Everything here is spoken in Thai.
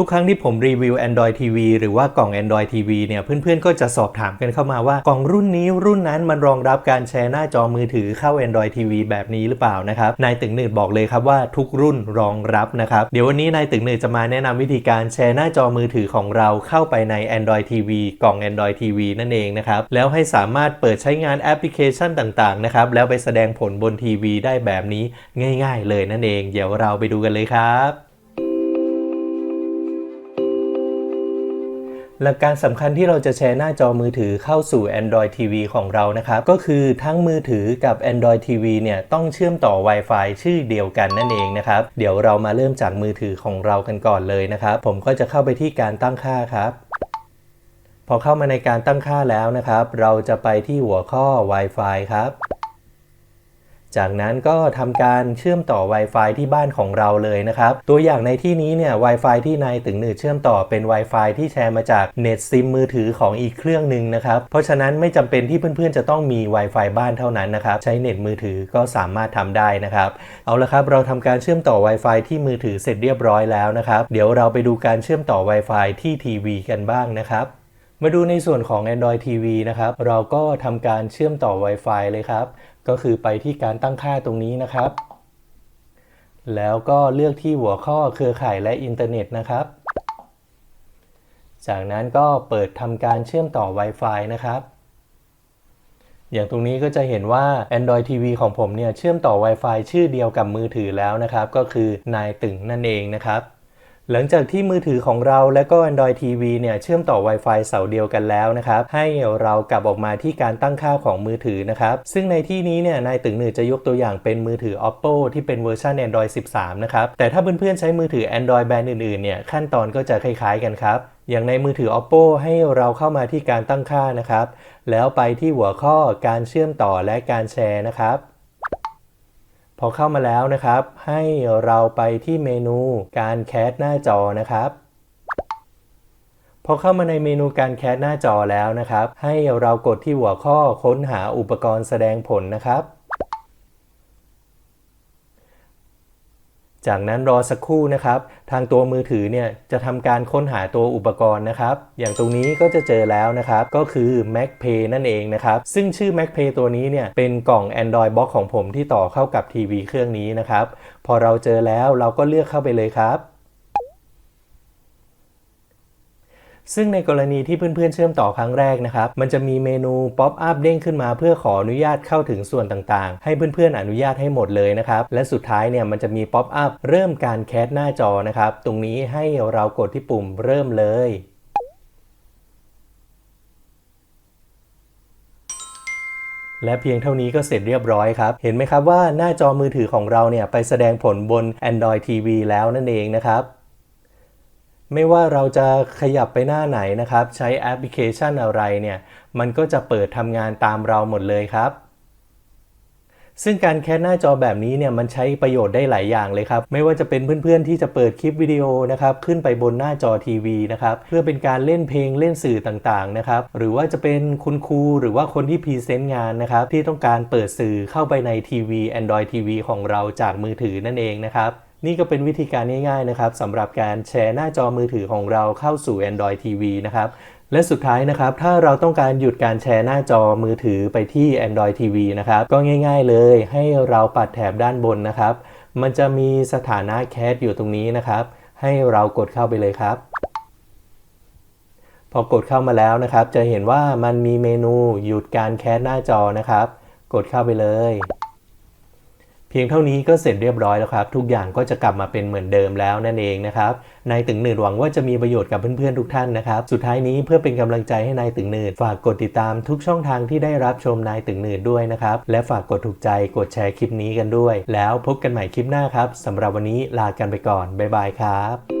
ทุกครั้งที่ผมรีวิว Android TV หรือว่ากล่อง Android TV เนี่ยเพื่อนๆ ก็จะสอบถามกันเข้ามาว่ากล่องรุ่นนี้รุ่นนั้นมันรองรับการแชร์หน้าจอมือถือเข้า Android TV แบบนี้หรือเปล่านะครับ นายตึงหนืดบอกเลยครับว่าทุกรุ่นรองรับนะครับ เดี๋ยววันนี้นายตึงหนืดจะมาแนะนำวิธีการแชร์หน้าจอมือถือของเราเข้าไปใน Android TV กล่อง Android TV นั่นเองนะครับ แล้วให้สามารถเปิดใช้งานแอปพลิเคชันต่างๆนะครับ แล้วไปแสดงผลบนทีวีได้แบบนี้ง่าย ๆ เลยนั่นเอง เดี๋ยวเราไปดูกันเลยครับ หลักการสำคัญที่เราจะแชร์หน้าจอมือถือเข้าสู่ Android TV ของเรานะครับ ก็คือทั้งมือถือกับ Android TV เนี่ยต้องเชื่อมต่อ Wi-Fi ชื่อเดียวกันนั่นเองนะครับ เดี๋ยวเรามาเริ่มจากมือถือของเรากันก่อนเลยนะครับ ผมก็จะเข้าไปที่การตั้งค่าครับพอเข้ามาในการตั้งค่าแล้วนะครับ เราจะไปที่หัวข้อ Wi-Fi ครับ จากนั้นก็ทำการเชื่อมต่อ Wi-Fi ที่บ้านของเราเลยนะครับ ตัวอย่างในที่นี้เนี่ย Wi-Fi ที่นายตึงหนืดเชื่อมต่อเป็น Wi-Fi ที่แชร์มาจากเน็ตซิมมือถือของอีกเครื่องหนึ่งนะครับ เพราะฉะนั้นไม่จำเป็นที่เพื่อนๆ จะต้องมี Wi-Fi บ้านเท่านั้นนะครับ ใช้เน็ตมือถือก็สามารถทำได้นะครับ เอาละครับ เราทำการเชื่อมต่อ Wi-Fi ที่มือถือเสร็จเรียบร้อยแล้วนะครับ เดี๋ยวเราไปดูการเชื่อมต่อ Wi-Fi ที่ทีวีกันบ้างนะครับ มาดูในส่วนของ Android TV นะครับ เราก็ทำการเชื่อมต่อ Wi-Fi เลยครับ ก็คือไปที่การตั้งค่าตรงนี้นะครับ แล้วก็เลือกที่หัวข้อเครือข่ายและอินเทอร์เน็ตนะครับ จากนั้นก็เปิดทำการเชื่อมต่อ Wi-Fi นะครับอย่างตรงนี้ก็จะเห็นว่า Android TV ของผมเนี่ยเชื่อมต่อ Wi-Fi ชื่อเดียวกับมือถือแล้วนะครับ ก็คือนายตึงนั่นเองนะครับ หลังจากที่มือถือของเราและก็ Android TV เนี่ยเชื่อมต่อ Wi-Fi เสาเดียวกันแล้วนะครับ ให้เรากลับออกมาที่การตั้งค่าของมือถือนะครับ ซึ่งในที่นี้เนี่ยนายตึงหนือจะยกตัวอย่างเป็นมือถือ Oppo ที่เป็นเวอร์ชัน Android 13 นะครับ แต่ถ้าเพื่อนๆใช้มือถือ Android แบรนด์อื่นๆเนี่ยขั้นตอนก็จะคล้ายๆกันครับอย่างในมือถือ Oppo ให้เราเข้ามาที่การตั้งค่านะครับ แล้วไปที่หัวข้อการเชื่อมต่อและการแชร์นะครับ พอเข้ามาแล้วนะครับ ให้เราไปที่เมนูการแคสหน้าจอนะครับพอเข้ามาในเมนูการแคสหน้าจอแล้วนะครับ ให้เรากดที่หัวข้อค้นหาอุปกรณ์แสดงผลนะครับ จากนั้นรอสักครู่นะครับ ทางตัวมือถือเนี่ยจะทำการค้นหาตัวอุปกรณ์นะครับ อย่างตรงนี้ก็จะเจอแล้วนะครับ ก็คือ Mac Pay นั่นเองนะครับ ซึ่งชื่อ Mac Pay ตัวนี้เนี่ยเป็นกล่อง Android Box ของผมที่ต่อเข้ากับทีวีเครื่องนี้นะครับ พอเราเจอแล้วเราก็เลือกเข้าไปเลยครับ ซึ่งในกรณีที่เพื่อนๆเชื่อมต่อครั้งแรกนะครับ มันจะมีเมนูป๊อปอัพเด้งขึ้นมาเพื่อขออนุญาตเข้าถึงส่วนต่างๆ ให้เพื่อนๆอนุญาตให้หมดเลยนะครับ และสุดท้ายเนี่ยมันจะมีป๊อปอัพเริ่มการแคสหน้าจอนะครับ ตรงนี้ให้เรากดที่ปุ่มเริ่มเลยและเพียงเท่านี้ก็เสร็จเรียบร้อยครับ เห็นไหมครับว่าหน้าจอมือถือของเราเนี่ยไปแสดงผลบน Android TV แล้วนั่นเองนะครับ ไม่ว่าเราจะขยับไปหน้าไหนนะครับ ใช้แอปพลิเคชันอะไรเนี่ย มันก็จะเปิดทำงานตามเราหมดเลยครับ ซึ่งการแคสหน้าจอแบบนี้เนี่ยมันใช้ประโยชน์ได้หลายอย่างเลยครับ ไม่ว่าจะเป็นเพื่อนๆ ที่จะเปิดคลิปวิดีโอนะครับ ขึ้นไปบนหน้าจอทีวีนะครับ เพื่อเป็นการเล่นเพลงเล่นสื่อต่างๆนะครับ หรือว่าจะเป็นคุณครูหรือว่าคนที่พรีเซนต์งานนะครับ ที่ต้องการเปิดสื่อเข้าไปในทีวี Android TV ของเราจากมือถือนั่นเองนะครับ นี่ก็เป็นวิธีการง่ายๆนะครับสำหรับการแชร์หน้าจอมือถือของเราเข้าสู่ Android TV นะครับและสุดท้ายนะครับ ถ้าเราต้องการหยุดการแชร์หน้าจอมือถือไปที่ Android TV นะครับ ก็ง่ายๆเลยให้เราปัดแถบด้านบนนะครับ มันจะมีสถานะแคสอยู่ตรงนี้นะครับ ให้เรากดเข้าไปเลยครับ พอกดเข้ามาแล้วนะครับ จะเห็นว่ามันมีเมนูหยุดการแคสหน้าจอนะครับ กดเข้าไปเลย เพียงเท่านี้ก็เสร็จเรียบร้อยแล้วครับ ทุกอย่างก็จะกลับมาเป็นเหมือนเดิมแล้วนั่นเองนะครับนายตึงหนืดหวังว่าจะมีประโยชน์กับเพื่อนๆทุกท่านนะครับ สุดท้ายนี้เพื่อเป็นกำลังใจให้นายตึงหนืดฝากกดติดตามทุกช่องทางที่ได้รับชมนายตึงหนืดด้วยนะครับ และฝากกดถูกใจกดแชร์คลิปนี้กันด้วย แล้วพบกันใหม่คลิปหน้าครับสำหรับวันนี้ลากันไปก่อนบ๊ายบายครับ